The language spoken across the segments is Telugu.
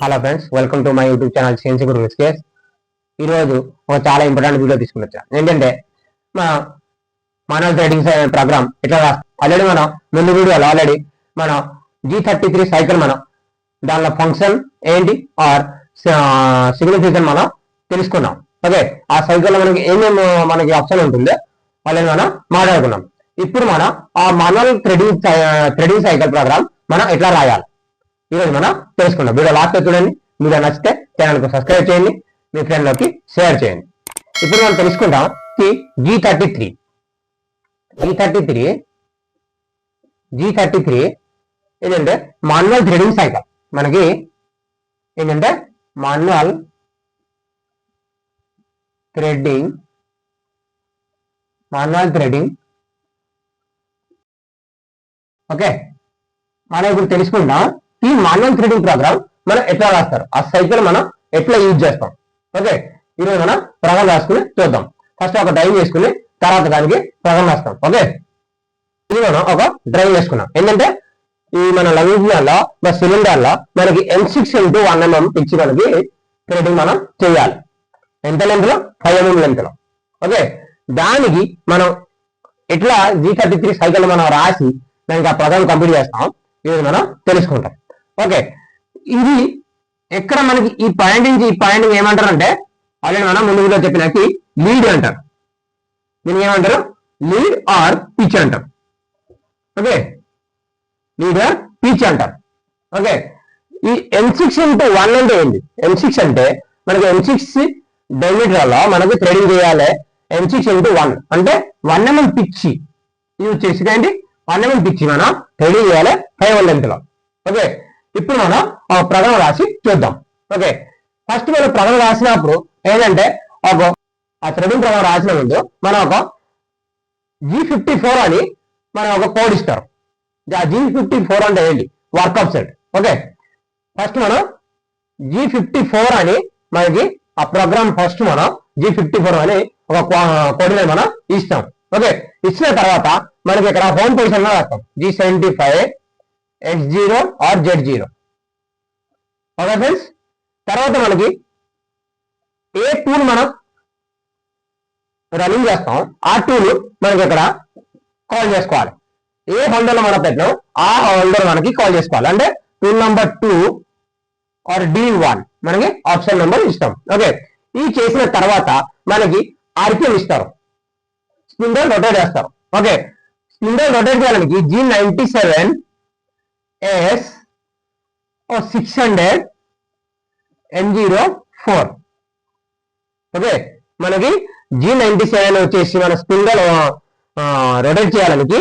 Hello friends welcome to my YouTube channel science Guru case ఈరోజు ఒక చాలా ఇంపార్టెంట్ వీడియో తీసుకుని వచ్చాను ఏంటంటే మన మానవ ట్రేడింగ్ ప్రోగ్రామ్ ఇట్లా రాస్తాం ఆల్రెడీ మనం ముందు వీడియోలో ఆల్రెడీ మనం జీ థర్టీ త్రీ సైకిల్ మనం దానిలో ఫంక్షన్ ఏంటి? ఆర్ సిగ్నిఫికెంట్ మనం తెలుసుకున్నాం. ఓకే ఆ సైకిల్లో మనకి ఏమేమి మనకి ఆప్షన్ ఉంటుందో వాళ్ళని మనం మాట్లాడుకున్నాం. ఇప్పుడు మనం ఆ manual threading threading cycle program మనం ఎట్లా రాయాలి? ఈరోజు మనం తెలుసుకుందాం. వీడియో లాస్ట్ చూడండి. వీడియో నచ్చితే ఛానల్కి సబ్స్క్రైబ్ చేయండి. మీ ఫ్రెండ్లోకి షేర్ చేయండి. ఇప్పుడు మనం తెలుసుకుంటాం G thirty three G thirty three G thirty three ఏంటంటే మాన్యువల్ థ్రెడింగ్ సైకిల్ మనకి ఏంటంటే manual threading manual threading okay? మనం ఇప్పుడు తెలుసుకుందాం. ఈ మాన్యువల్ థ్రెడింగ్ ప్రోగ్రామ్ మనం ఎట్లా రాస్తారు? ఆ సైకిల్ మనం ఎట్లా యూజ్ చేస్తాం? ఓకే? ఈరోజు మనం ప్రోగ్రామ్ రాసుకుని చూద్దాం. ఫస్ట్ ఒక డ్రైవ్ చేసుకుని తర్వాత దానికి ప్రోగ్రామ్ రాస్తాం. ఓకే? ఇది మనం ఒక డ్రైవ్ చేసుకున్నాం. ఏంటంటే ఈ మన లగేజ్లో మన సిలిండర్లో మనకి M six into one MM ఇచ్చి మనకి థ్రెడింగ్ మనం చేయాలి. ఎంత లెంత్లో ఫైవ్ ఎంఎం లెంత్లో. ఓకే? దానికి మనం ఎట్లా జీ థర్టీ త్రీ సైకిల్ మనం రాసి దానికి ఆ పదం కంప్లీట్ చేస్తాం. ఇది మనం తెలుసుకుంటాం. ఓకే. ఇది ఎక్కడ మనకి ఈ పాయింట్ నుంచి ఈ పాయింట్ ఏమంటారు అంటే ఆల్రెడీ మనం ముందు వీడియో చెప్పినకి లీడ్ అంటారు. దీన్ని ఏమంటారు? లీడ్ ఆర్ పిచ్ అంటారు. ఓకే. లీడ్ ఆర్ పిచ్ అంటారు. ఓకే. ఈ ఎం సిక్స్ ఇంటూ వన్ అంటే ఏంటి ఎం సిక్స్ అంటే మనకి ఎం సిక్స్ డైమీటర్లో మనకు థ్రెడింగ్ చేయాలి. ఎం సిక్స్ ఇంటూ వన్ అంటే వన్ ఎంఎం పిచ్చి యూజ్ చేసి ఏంటి? వన్ పిచ్చి మనం థ్రెడింగ్ చేయాలి ఫైవ్ వన్ లెంత్లో ఓకే? ఇప్పుడు మనం ఆ ప్రగమ రాసి చూద్దాం. ఓకే? ఫస్ట్ మనం ప్రగమ రాసినప్పుడు ఏంటంటే ఒక ఆ థ్రెడింగ్ ప్రగమ రాసిన ముందు మనం ఒక జీ ఫిఫ్టీ ఫోర్ అని మనం ఒక కోడ్ ఇస్తారు. ఆ జీ ఫిఫ్టీ ఫోర్ అంటే ఏంటి? Work up set okay? First మనం జీ ఫిఫ్టీ ఫోర్ అని మనకి ఆ ప్రోగ్రామ్ ఫస్ట్ మనం జీ ఫిఫ్టీ ఫోర్ అని ఒక కోడ్ మనం ఇస్తాం. ఓకే ఇచ్చిన తర్వాత మనకి ఇక్కడ హోమ్ పొజిషన్లో రాస్తాం. G seventy five X zero R Z zero okay friends తర్వాత మనకి ఏ టూల్ మనం రన్నింగ్ చేస్తాం ఆ టూల్ మనకి ఇక్కడ కాల్ చేసుకోవాలి. ఏ హోల్డర్లో మనం పెట్టినాం ఆ హోల్డర్ మనకి కాల్ చేసుకోవాలి. అంటే tool number two R D one మనకి ఆప్షన్ నెంబర్ ఇస్తాం. ఓకే ఈ చేసిన తర్వాత మనకి ఆర్పిఎం ఇస్తారు. స్పిండల్ రొటేట్ చేస్తారు ఓకే స్పిండల్ రొటేట్ చేయడానికి G ninety seven S six hundred N zero four okay మనకి జీ నైన్టీ సెవెన్ వచ్చేసి మన స్పిండల్ రొటేట్ చేయడానికి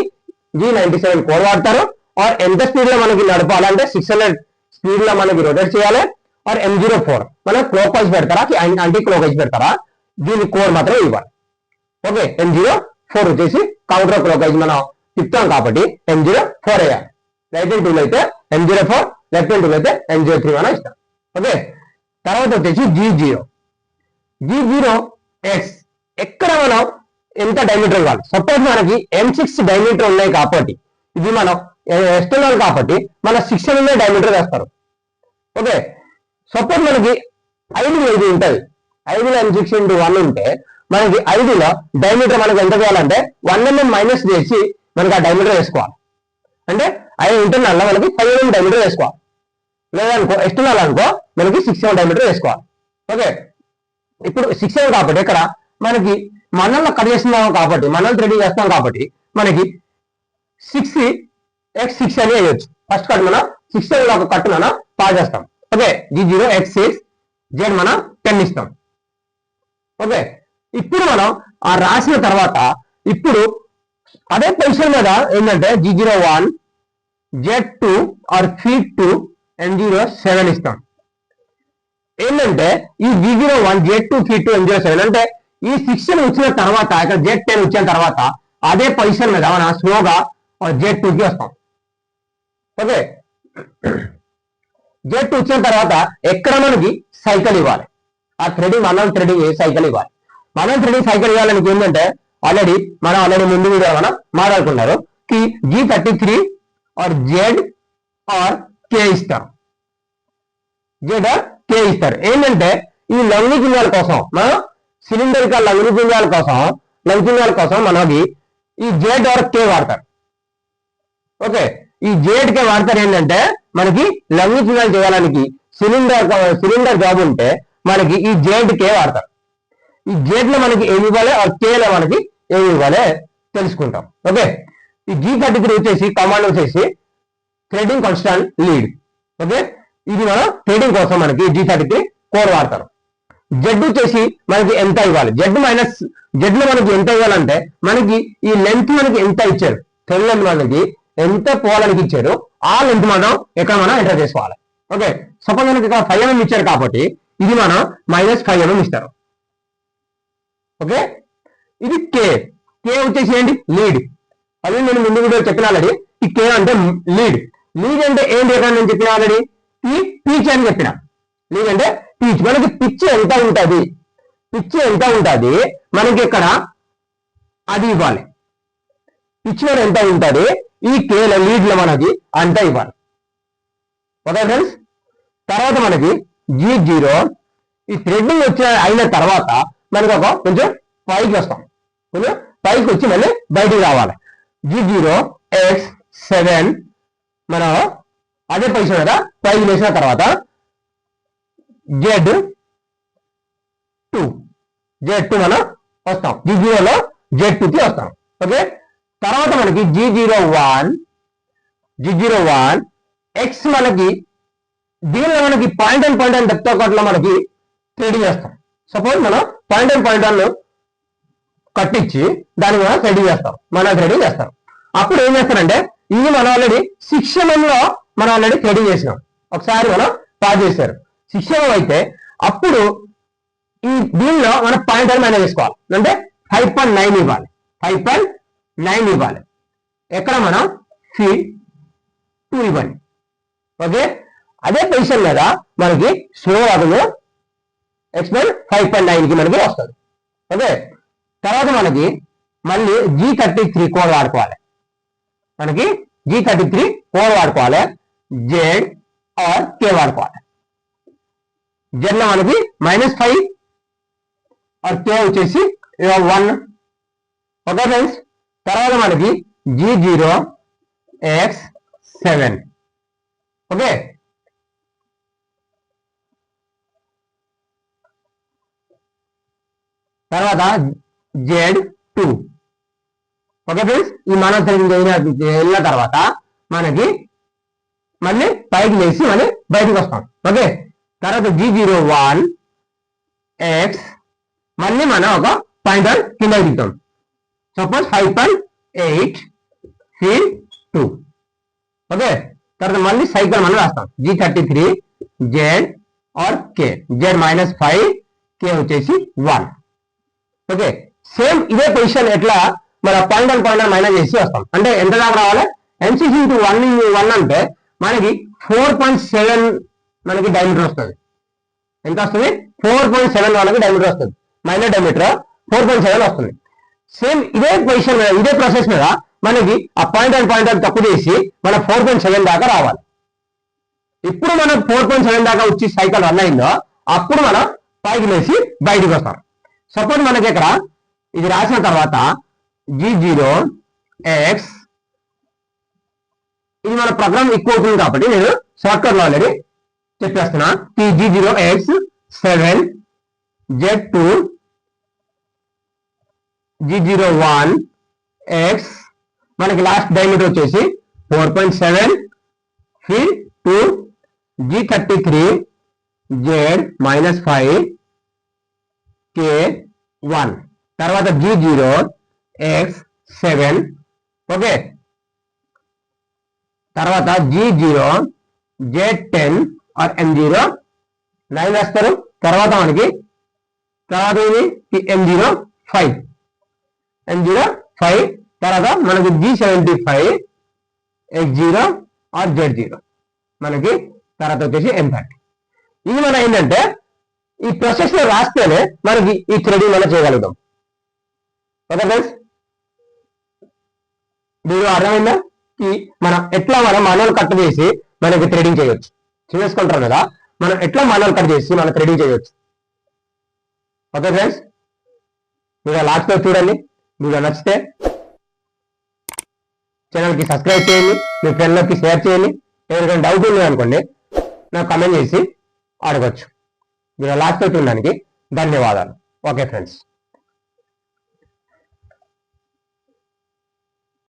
జీ నైన్టీ సెవెన్ కోడ్ వాడతారు. ఆర్ ఎంత స్పీడ్లో మనకి నడపాలంటే సిక్స్ హండ్రెడ్ స్పీడ్లో మనకి రొటేట్ చేయాలి. ఆర్ ఎం జీరో ఫోర్ మనం క్లోక్ వైజ్ పెడతారా? యాంటీ క్లోక్ వైజ్ పెడతారా? దీని కోడ్ మాత్రం ఇవ్వాలి. ఓకే ఎం జీరో ఫోర్ వచ్చేసి కౌంటర్ క్లోక్ వైజ్ మనం తిప్పుతాం కాబట్టి ఎం జీరో ఫోర్ వేయాలి. రైట్ హ్యాండ్ టూల్ అయితే M zero four left hand tool అయితే ఎం జీరో త్రీ మనం ఇస్తాం. ఓకే తర్వాత వచ్చేసి G zero G zero X ఎక్కడ మనం ఎంత డైమీటర్ ఇవ్వాలి? సపోజ్ మనకి ఎం సిక్స్ డైమీటర్ ఉన్నాయి కాబట్టి ఇది మనం ఎక్స్టర్నల్ కాబట్టి మన సిక్స్ ఎంఎం డైమీటర్ వేస్తారు. ఓకే సపోజ్ మనకి ఐదు ఐదు ఉంటుంది ఐదులో ఎం సిక్స్ ఇంటూ వన్ ఉంటే మనకి ఐదులో డైమీటర్ మనకి ఎంత చేయాలంటే వన్ ఎంఎం మైనస్ చేసి మనకి ఆ డైమీటర్ వేసుకోవాలి. అంటే ఐదు ఇంటర్నల్లో మనకి ఫైవ్ ఎంఎం డైమీటర్ వేసుకోవాలి. లేదనుకో ఎక్స్టర్నల్ అనుకో మనకి సిక్స్ ఎంఎం డైమీటర్ వేసుకోవాలి. ఓకే? ఇప్పుడు సిక్స్ ఎంఎం mm కాబట్టి ఇక్కడ మనకి మనల్ని కట్ చేస్తున్నాం కాబట్టి మనల్ని రెడీ చేస్తాం కాబట్టి మనకి సిక్స్ ఎక్స్ సిక్స్ అని వేయచ్చు. ఫస్ట్ కట్ మనం సిక్స్లో ఒక కట్ మనం పాస్ చేస్తాం. Okay? G zero X six Z మనం టెన్ ఇస్తాం. ఓకే? ఇప్పుడు మనం ఆ రాసిన తర్వాత ఇప్పుడు అదే పొజిషన్ మీద ఏంటంటే G zero one Z two R feet two N zero seven ఇస్తాం. ఏంటంటే ఈ G zero one Z two feet two N zero seven అంటే ఈ సిక్షన్ వచ్చిన తర్వాత ఇక్కడ జెడ్ టెన్ వచ్చిన తర్వాత అదే పొజిషన్ మీద మనం స్లోగా జెడ్ టూకి వస్తాం. ఓకే? జెడ్ టూ వచ్చిన తర్వాత ఎక్కడ మనకి సైకిల్ ఇవ్వాలి? ఆ థ్రెడింగ్ అన్నం థ్రెడింగ్ సైకిల్ ఇవ్వాలి? మనం థ్రెడింగ్ సైకిల్ ఇవ్వాలని ఏంటంటే ఆల్రెడీ మనం ఆల్రెడీ ముందు వీడియో మనం మాట్లాడుకున్నారు. కి G thirty three R Z R K ఇస్తారు జెడ్ ఆర్ కే ఇస్తారు ఏంటంటే ఈ లంగిపుంజాల కోసం మనం సిలిండరికల్ లంగిపుంజాల కోసం లంగిపుంజాల కోసం మనకి ఈ జెడ్ ఆర్ కే వాడతారు. ఓకే ఈ జేడ్ కే వాడతారు ఏంటంటే మనకి లంగిపుంజాలు చేయడానికి సిలిండర్ సిలిండర్ జాబ్ ఉంటే మనకి ఈ జేడ్ కే వాడతారు. ఈ గేట్లు మనకి ఏమి ఇవ్వాలి? ఆ కేల మనకి ఏమి ఇవ్వాలి? తెలుసుకుంటాం. ఓకే ఈ జీ థర్టీ త్రీ వచ్చేసి కమాండ్ వచ్చేసి ట్రేడింగ్ కాన్స్టాంట్ లీడ్ ఓకే ఇది మనం ట్రేడింగ్ కోసం మనకి జీ థర్టీ త్రీ కోడ్ వాడతారు. జెడ్ వచ్చేసి మనకి ఎంత ఇవ్వాలి? జెడ్ మైనస్ జెడ్లో మనకి ఎంత ఇవ్వాలంటే మనకి ఈ లెంత్ మనకి ఎంత ఇచ్చారు? థ్రెడ్ లెంత్ మనకి ఎంత పోవాలని ఇచ్చారు? ఆ లెంత్ మనం ఎక్కడ మనం ఎంటర్ చేసుకోవాలి. ఓకే సపోజ్ మనకి ఇక్కడ ఫైవ్ ఎంఎం ఇచ్చారు కాబట్టి ఇది మనం మైనస్ ఫైవ్ ఎంఎం ఇస్తారు. ఓకే? ఇది కే కే వచ్చేసి ఏంటి? లీడ్ అదే నేను ముందు వీడియో చెప్పిన ఆల్రెడీ. ఈ కే అంటే లీడ్ లీడ్ అంటే ఏంటి? ఎక్కడ నేను చెప్పిన ఆల్రెడీ? ఈ పీచ్ అని చెప్పిన. లీడ్ అంటే పీచ్ మనకి పిచ్ ఎంత ఉంటుంది? పిచ్ ఎంత ఉంటుంది? మనకి ఇక్కడ అది ఇవ్వాలి. పిచ్ మీద ఎంత ఉంటుంది? ఈ కేల లీడ్లో మనకి అంత ఇవ్వాలి. ఓకే ఫ్రెండ్స్ తర్వాత మనకి జీ జీరో ఈ థ్రెడ్డింగ్ వచ్చే అయిన తర్వాత మనకు ఒక కొంచెం పైకి వస్తాం. కొంచెం పైకి వచ్చి మళ్ళీ బయటికి రావాలి. జీ జీరో ఎక్స్ సెవెన్ మనం అదే పొజిషన్ కదా? పైకి వేసిన తర్వాత జెడ్ టూ జెడ్ టూ మనం వస్తాం. జీ జీరోలో జెడ్ టూకి వస్తాం. ఓకే తర్వాత మనకి G zero one G zero one X మనకి దీనిలో మనకి point and point and depth ఒకటిలో మనకి త్రీడీ చేస్తాం. సపోజ్ మనం పాయింట్ అండ్ పాయింట్ వన్ కట్టించి దాన్ని మనం థ్రెడింగ్ చేస్తాం. మన థ్రెడింగ్ చేస్తాం. అప్పుడు ఏం చేస్తారంటే ఇది మనం ఆల్రెడీ శిక్షణంలో మనం ఆల్రెడీ థ్రెడింగ్ చేసినాం. ఒకసారి మనం పాస్ చేశారు. శిక్షణం అయితే అప్పుడు ఈ దీనిలో మనం పాయింట్ అని మేనేజ్ చేసుకోవాలి. అంటే ఫైవ్ పాయింట్ నైన్ ఇవ్వాలి. ఫైవ్ పాయింట్ నైన్ ఇవ్వాలి. ఎక్కడ మనం? ఫీడ్ టూ ఇవ్వండి ఓకే అదే పొజిషన్ మీద మనకి స్లో ఎక్స్ ఎక్స్పెల్ ఫైవ్ పాయింట్ నైన్కి మనకి వస్తుంది. ఓకే తర్వాత మనకి మళ్ళీ జీ థర్టీ త్రీ కోడ్ వాడుకోవాలి. మనకి జీ థర్టీ త్రీ కోడ్ వాడుకోవాలి. జెడ్ ఆర్ కే వాడుకోవాలి. జెడ్లో మనకి మైనస్ ఫైవ్ ఆర్ కే వచ్చేసి వన్ ఓకే ఫ్రెండ్స్ తర్వాత మనకి G zero X seven okay తర్వాత జెడ్ టూ. Okay friends? ఈ మన వెళ్ళిన తర్వాత మనకి మళ్ళీ పైకి లేచి మళ్ళీ బయటకు వస్తాం. ఓకే? తర్వాత జీ జీరో వన్ ఎక్స్ మళ్ళీ మనం ఒక పాయింటర్ కింద దిగుతాం. Suppose five point eight three two. Okay? తర్వాత మళ్ళీ సైకిల్ మనం రాస్తాం. G thirty three Z R K. Z minus five K వచ్చేసి వన్. ఓకే. సేమ్ ఇదే పొజిషన్ ఎట్లా మన పాయింట్ అండ్ పాయింట్ మైనస్ చేసి వస్తాం. అంటే ఎంత దాకా రావాలి? ఎన్సీసీ ఇంటూ వన్ వన్ అంటే మనకి ఫోర్ పాయింట్ సెవెన్ మనకి డైమీటర్ వస్తుంది. ఎంత వస్తుంది? ఫోర్ పాయింట్ సెవెన్ వాళ్ళకి డైమీటర్ వస్తుంది. Minor diameter four point seven వస్తుంది. సేమ్ ఇదే పొజిషన్ మీద ఇదే ప్రాసెస్ మీద మనకి ఆ పాయింట్ అండ్ పాయింట్ అని తక్కువ చేసి మన ఫోర్ పాయింట్ సెవెన్ దాకా రావాలి. ఇప్పుడు మనం ఫోర్ పాయింట్ సెవెన్ దాకా వచ్చి సైకిల్ రన్ అయిందో అప్పుడు మనం పైకి లేచి బయటకు వస్తాం. సపోజ్ మనకి ఇక్కడ ఇది రాసిన తర్వాత జీ జీరో ఎక్స్ ఇది మన ప్రోగ్రామ్ ఎక్కువ అవుతుంది కాబట్టి నేను షార్ట్ కట్లో ఆల్రెడీ చెప్పేస్తున్నా. ఈ G zero X seven Z two G zero one X మనకి లాస్ట్ డైమీటర్ వచ్చేసి four point seven F two G thirty three Z minus five K one తర్వాత G zero X seven okay తర్వాత G zero Z ten R M zero nine వేస్తారు. తర్వాత మనకి తర్వాత ఇది M zero five M zero five తర్వాత మనకి G seventy five X zero R Z zero మనకి తర్వాత వచ్చేసి ఎం థర్టీ ఇది మన ఏంటంటే ఈ ప్రొసెస్లో రాస్తేనే మనకి ఈ థ్రెడింగ్ మనం చేయగలుగుతాం. ఓకే ఫ్రెండ్స్ మీరు అర్థమైందా? ఈ మనం ఎట్లా మనం మాన్యువల్ కట్ చేసి మనకి థ్రెడింగ్ చేయొచ్చు. చేసుకుంటారు కదా? మనం ఎట్లా మాన్యువల్ కట్ చేసి మనం థ్రెడింగ్ చేయొచ్చు? ఓకే ఫ్రెండ్స్ మీరు లాస్ట్ చూడండి. మీకు నచ్చితే ఛానల్కి సబ్స్క్రైబ్ చేయండి. మీ ఫ్రెండ్లకి షేర్ చేయండి. ఎవరికైనా డౌట్ ఉంది అనుకోండి నాకు కమెంట్ చేసి అడగచ్చు. మీరు లాస్ట్లో ధన్యవాదాలు. Okay friends